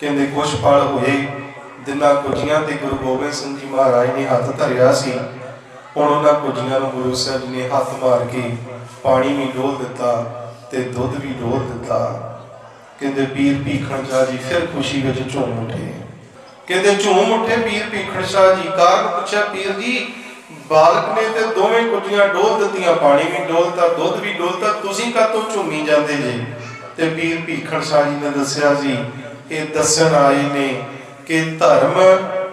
ਕਹਿੰਦੇ ਕੁਛ ਪਲ ਹੋਏ। ਦਿਨਾਂ ਕੁਜੀਆਂ ਤੇ ਗੁਰੂ ਗੋਬਿੰਦ ਸਿੰਘ ਜੀ ਮਹਾਰਾਜ ਨੇ ਹੱਥ ਧਰਿਆ ਸੀ। ਹੁਣ ਉਹਨਾਂ ਕੁਜੀਆਂ ਨੂੰ ਗੁਰੂ ਸਾਹਿਬ ਨੇ ਹੱਥ ਮਾਰ ਕੇ ਪਾਣੀ ਵੀ ਡੋਲ ਦਿੱਤਾ ਤੇ ਦੁੱਧ ਵੀ ਡੋਲ ਦਿੱਤਾ। ਕਹਿੰਦੇ, ਪੀਰ ਭੀਖਣ ਸ਼ਾਹ ਜੀ ਫਿਰ ਖੁਸ਼ੀ ਵਿੱਚ ਝੂਮ ਉੱਠੇ। ਕਹਿੰਦੇ, ਝੂਮ ਉੱਠੇ ਪੀਰ ਭੀਖਣ ਸ਼ਾਹ ਜੀ। ਕਾਰਨ ਪੁੱਛਿਆ, ਪੀਰ ਜੀ, ਬਾਲਕ ਨੇ ਤੇ ਦੋਵੇਂ ਕੁੱਜੀਆਂ ਡੋਲ ਦਿੱਤੀਆਂ, ਪਾਣੀ ਵੀ ਡੋਲਤਾ ਦੁੱਧ ਵੀ ਡੋਲਤਾ ਤੁਸੀਂ ਕਾਤੋਂ ਝੂਮੀ ਜਾਂਦੇ ਜੀ? ਤੇ ਪੀਰ ਭੀਖਣ ਸ਼ਾਹ ਜੀ ਨੇ ਦੱਸਿਆ ਜੀ ਇਹ ਦੱਸਣ ਆਏ ਨੇ ਕਿ ਧਰਮ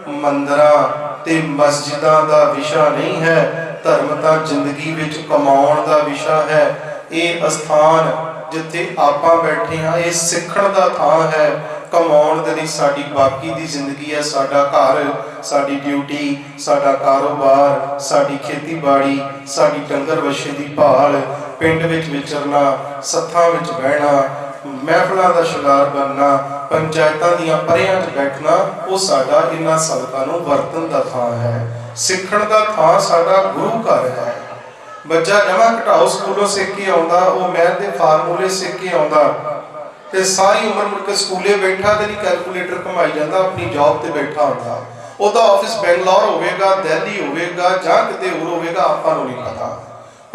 ਮੰਦਰਾਂ ਤੇ ਮਸਜਿਦਾਂ ਦਾ ਵਿਸ਼ਾ ਨਹੀਂ ਹੈ, ਧਰਮ ਤਾਂ ਜ਼ਿੰਦਗੀ ਵਿੱਚ ਕਮਾਉਣ ਦਾ ਵਿਸ਼ਾ ਹੈ। ਇਹ ਅਸਥਾਨ ਜਿੱਥੇ ਆਪਾਂ ਬੈਠੇ ਹਾਂ, ਇਹ ਸਿੱਖਣ ਦਾ ਥਾਂ ਹੈ। ਕਮਾਉਣ ਦੇ ਲਈ ਸਾਡੀ ਬਾਕੀ ਦੀ ਜ਼ਿੰਦਗੀ ਹੈ, ਸਾਡਾ ਘਰ, ਸਾਡੀ ਡਿਊਟੀ, ਸਾਡਾ ਕਾਰੋਬਾਰ, ਸਾਡੀ ਖੇਤੀਬਾੜੀ, ਸਾਡੀ ਡੰਗਰ ਵੱਛੇ ਦੀ ਭਾਲ, ਪਿੰਡ ਵਿੱਚ ਵਿਚਰਨਾ, ਸੱਥਾਂ ਵਿੱਚ ਬਹਿਣਾ ਮਹਿਫਲਾਂ ਦਾ ਸ਼ਿੰਗਾਰ ਬਣਨਾ, ਪੰਚਾਇਤਾਂ ਦੀਆਂ ਪਰਿਆਂ 'ਚ ਬੈਠਣਾ, ਉਹ ਸਾਡਾ ਇਹਨਾਂ ਸਦਕਾਂ ਨੂੰ ਵਰਤਨ ਦਾ ਥਾਂ ਹੈ। ਸਿੱਖਣ ਦਾ ਥਾਂ ਸਾਡਾ ਗੁਰੂ ਘਰ ਹੈ। ਬੱਚਾ ਜਮਾ ਘਟਾਓ ਸਕੂਲੋਂ ਸਿੱਖ ਕੇ ਆਉਂਦਾ, ਉਹ ਮੈਥ ਦੇ ਫਾਰਮੂਲੇ ਸਿੱਖ ਕੇ ਆਉਂਦਾ। ਤੇ ਸਾਰੀ ਉਮਰ ਮੁੜ ਕੇ ਸਕੂਲੇ ਬੈਠਾ ਤੇ ਨਹੀਂ ਕੈਲਕੂਲੇਟਰ ਕਮਾਈ ਜਾਂਦਾ, ਆਪਣੀ ਜੌਬ ਤੇ ਬੈਠਾ ਹੁੰਦਾ। ਉਹਦਾ ਆਫਿਸ ਬੈਂਗਲੌਰ ਹੋਵੇਗਾ, ਦਿੱਲੀ ਹੋਵੇਗਾ ਜਾਂ ਕਿਤੇ ਹੋਰ ਹੋਵੇਗਾ, ਆਪਾਂ ਨੂੰ ਨਹੀਂ ਪਤਾ।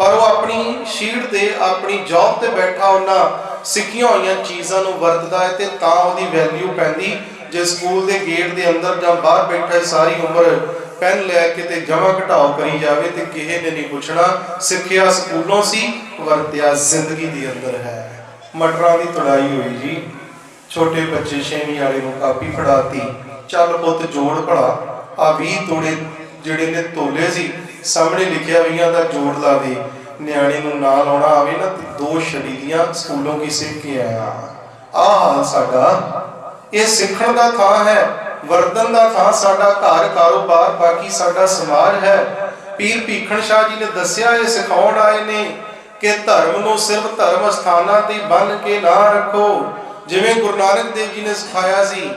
ਪਰ ਉਹ ਆਪਣੀ ਸ਼ੀਟ ਤੇ, ਆਪਣੀ ਜੌਬ ਤੇ ਬੈਠਾ ਉਹਨਾਂ ਸਿੱਖੀਆਂ ਹੋਈਆਂ ਚੀਜ਼ਾਂ ਨੂੰ ਵਰਤਦਾ ਹੈ ਤੇ ਤਾਂ ਉਹਦੀ ਵੈਲਿਊ ਪੈਂਦੀ। ਜੇ ਸਕੂਲ ਦੇ ਗੇਟ ਦੇ ਅੰਦਰ ਜਾਂ ਬਾਹਰ ਬੈਠਾ ਸਾਰੀ ਉਮਰ ਪੈਨ ਲੈ ਕੇ ਤੇ ਜਮਾ ਘਟਾਓ ਕਰੀ ਜਾਵੇ ਤੇ ਕਿਸੇ ਨੇ ਨਹੀਂ ਪੁੱਛਣਾ, ਸਿੱਖਿਆ ਸਕੂਲੋਂ ਸੀ, ਵਰਤਿਆ ਜ਼ਿੰਦਗੀ ਦੇ ਅੰਦਰ ਹੈ। ਮਟਰਾਂ ਦੀ ਤੜਾਈ ਹੋਈ ਜੀ। ਛੋਟੇ ਬੱਚੇ ਛੇਵੀਂ ਵਾਲੇ ਨੂੰ ਕਾਪੀ ਫੜਾਤੀ। ਚੱਲ ਪੁੱਤ ਜੋੜ ਭਲਾ। ਆ 20 ਤੋੜੇ ਜਿਹੜੇ ਨੇ ਤੋਲੇ ਸੀ ਸਾਹਮਣੇ ਲਿਖਿਆ ਵੀਆਂ ਦਾ ਜੋੜ ਲਾ ਦੇ। ਨਿਆਣੇ ਨੂੰ ਨਾ ਲਾਉਣਾ ਆਵੇ ਨਾ, ਦੋ ਛੜੀ ਦੀਆਂ ਸਕੂਲੋਂ ਕੀ ਸਿੱਖ ਕੇ ਆਇਆ ਆ ਹਾਲ ਸਾਡਾ। ਇਹ ਸਿੱਖਣ ਦਾ ਥਾਂ ਹੈ, ਵਰਤਨ ਦਾ ਥਾਂ ਸਾਡਾ ਘਰ, ਕਾਰੋਬਾਰ, ਬਾਕੀ ਸਾਡਾ ਸਮਾਜ ਹੈ। ਪੀਰ ਭੀਖਣ ਸ਼ਾਹ ਜੀ ਨੇ ਦੱਸਿਆ, ਇਹ ਸਿਖਾਉਣ ਆਏ ਨੇ ਕਿ ਧਰਮ ਨੂੰ ਸਿਰਫ ਧਰਮ ਸਥਾਨਾਂ ਤੇ ਬੰਨ ਕੇ ਨਾ ਰੱਖੋ। ਜਿਵੇਂ ਗੁਰੂ ਨਾਨਕ ਦੇਵ ਜੀ ਨੇ ਸਿਖਾਇਆ ਸੀ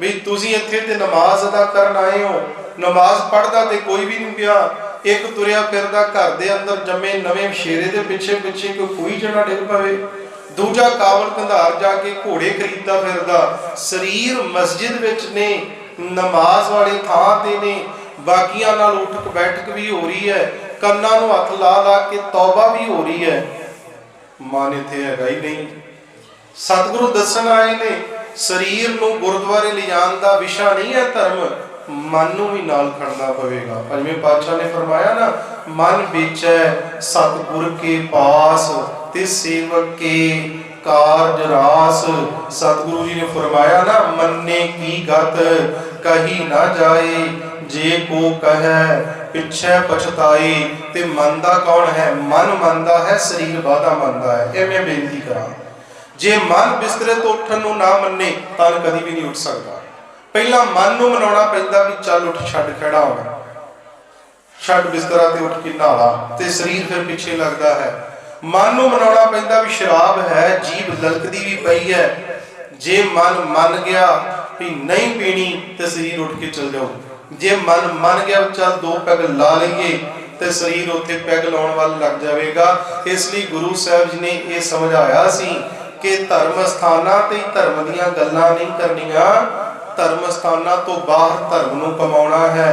ਵੀ ਤੁਸੀਂ ਇੱਥੇ ਤੇ ਨਮਾਜ਼ ਅਦਾ ਕਰਨ ਆਏ ਹੋ। ਨਮਾਜ਼ ਪੜਦਾ ਤੇ ਕੋਈ ਵੀ ਨਹੀਂ ਪਿਆ। ਇੱਕ ਤੁਰਿਆ ਫਿਰਦਾ ਘਰ ਦੇ ਅੰਦਰ ਜੰਮੇ ਨਵੇਂ ਸ਼ੇਰੇ ਦੇ ਪਿੱਛੇ ਪਿੱਛੇ ਕੋਈ ਕੋਈ ਜਣਾ ਡਿੱਗ ਪਵੇ। ਦੂਜਾ ਕਾਬਲ ਕੰਧਾਰ ਜਾ ਕੇ ਘੋੜੇ ਖਰੀਦਦਾ ਫਿਰਦਾ। ਸਰੀਰ ਮਸਜਿਦ ਵਿੱਚ ਨੇ, ਨਮਾਜ਼ ਵਾਲੇ ਥਾਂ ਤੇ ਨੇ। ਬਾਕੀਆਂ ਨਾਲ ਉਠਕ ਬੈਠਕ ਵੀ ਹੋ ਰਹੀ ਹੈ। ਕੰਨਾਂ ਨੂੰ ਹੱਥ ਲਾ ਲਾ ਕੇ ਤੌਬਾ ਵੀ ਹੋ ਰਹੀ ਹੈ। ਮਨ ਇੱਥੇ ਹੈਗਾ ਹੀ ਨਹੀਂ। ਸਤਿਗੁਰੂ ਦੱਸਣ ਆਏ ਨੇ, ਸਰੀਰ ਨੂੰ ਗੁਰਦੁਆਰੇ ਲਿਜਾਣ ਦਾ ਵਿਸ਼ਾ ਨਹੀਂ ਹੈ ਧਰਮ। ਮਨ ਨੂੰ ਵੀ ਨਾਲ ਖੜਨਾ ਪਵੇਗਾ। ਪੰਜਵੇਂ ਪਾਤਸ਼ਾਹ ਨੇ ਫਰਮਾਇਆ ਨਾ, ਮਨ ਵਿਚੈ ਸਤਿਗੁਰ ਕੇ ਪਾਸ, ਤੇ ਸੇਵਕ ਕੇ ਕਾਰਜ ਰਾਸ। ਸਤਿਗੁਰੂ ਜੀ ਨੇ ਫਰਮਾਇਆ ਨਾ, ਮੰਨੇ ਕੀ ਗਤ, ਕਹੀ ਨਾ ਜਾਏ, ਜੇ ਕੋ ਕਹੈ, ਪਿਛੈ ਪਛਤਾਏ, ਤੇ ਮੰਨਦਾ ਕੌਣ ਹੈ? ਮਨ ਮੰਨਦਾ ਹੈ, ਸਰੀਰ ਬਾਧਾ ਮੰਨਦਾ ਹੈ। ਇਹ ਮੈਂ ਬੇਨਤੀ ਕਰਾਂ। ਜੇ ਮਨ ਬਿਸਤਰੇ ਤੋਂ ਉੱਠਣ ਨੂੰ ਨਾ ਮੰਨੇ, ਤਾਂ ਕਦੀ ਵੀ ਨਹੀਂ ਉੱਠ ਸਕਦਾ। ਪਹਿਲਾਂ ਮਨ ਨੂੰ ਮਨਾਉਣਾ ਪੈਂਦਾ ਵੀ ਚੱਲ ਉੱਠ, ਛੱਡ, ਖੜਾ ਹੋਣਾ ਛੱਡ ਬਿਸਤਰਾ ਤੇ ਉੱਠ ਕੇ ਨਹਾਲਾ ਤੇ ਸਰੀਰ ਫਿਰ ਪਿੱਛੇ ਲੱਗਦਾ ਹੈ। ਮਨ ਨੂੰ ਮਨਾਉਣਾ ਪੈਂਦਾ ਵੀ ਸ਼ਰਾਬ ਹੈ, ਜੀਭ ਲਲਕਦੀ ਵੀ ਪਈ ਹੈ। ਜੇ ਮਨ ਮੰਨ ਗਿਆ ਵੀ ਨਹੀਂ ਪੀਣੀ ਤੇ ਸਰੀਰ ਉੱਠ ਕੇ ਚੱਲ ਜਾਓ। ਜੇ ਮਨ ਮੰਨ ਗਿਆ ਵੀ ਚੱਲ ਦੋ ਪੈਗ ਲਾ ਲਈਏ ਤੇ ਸਰੀਰ ਉੱਥੇ ਪੈਗ ਲਾਉਣ ਵੱਲ ਲੱਗ ਜਾਵੇਗਾ। ਇਸ ਲਈ ਗੁਰੂ ਸਾਹਿਬ ਜੀ ਨੇ ਇਹ ਸਮਝਾਇਆ ਸੀ ਕਿ ਧਰਮ ਸਥਾਨਾਂ ਤੇ ਧਰਮ ਦੀਆਂ ਗੱਲਾਂ ਨਹੀਂ ਕਰਨੀਆਂ। ਧਰਮ ਸਥਾਨਾਂ ਤੋਂ ਬਾਹਰ ਧਰਮ ਨੂੰ ਕਮਾਉਣਾ ਹੈ।